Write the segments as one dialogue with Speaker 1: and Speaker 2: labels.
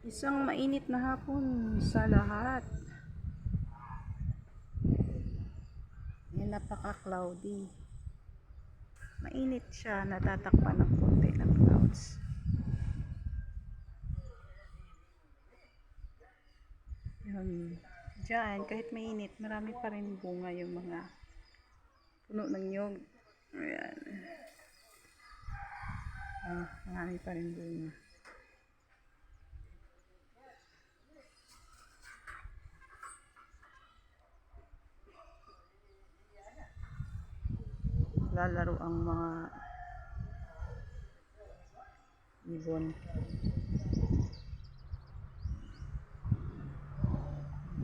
Speaker 1: Isang mainit na hapon sa lahat. Yan, napaka-cloudy. Mainit siya, natatakpan ng konti ng clouds. Yun. Diyan, kahit mainit, marami pa rin bunga yung mga puno ng nyog. Ayan. Ah, marami pa rin bunga. Lalaro ang mga ibon.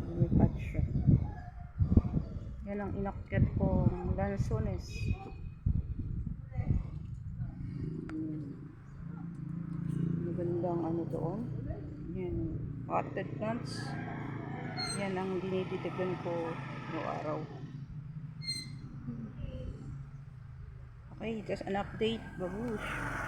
Speaker 1: Lumipat siya. Yan ang inakyat kong lansones. Hmm. Magandang ano doon. Yan. Potted plants. Yan ang diniditigan ko araw-araw. Okay, just an update, babush.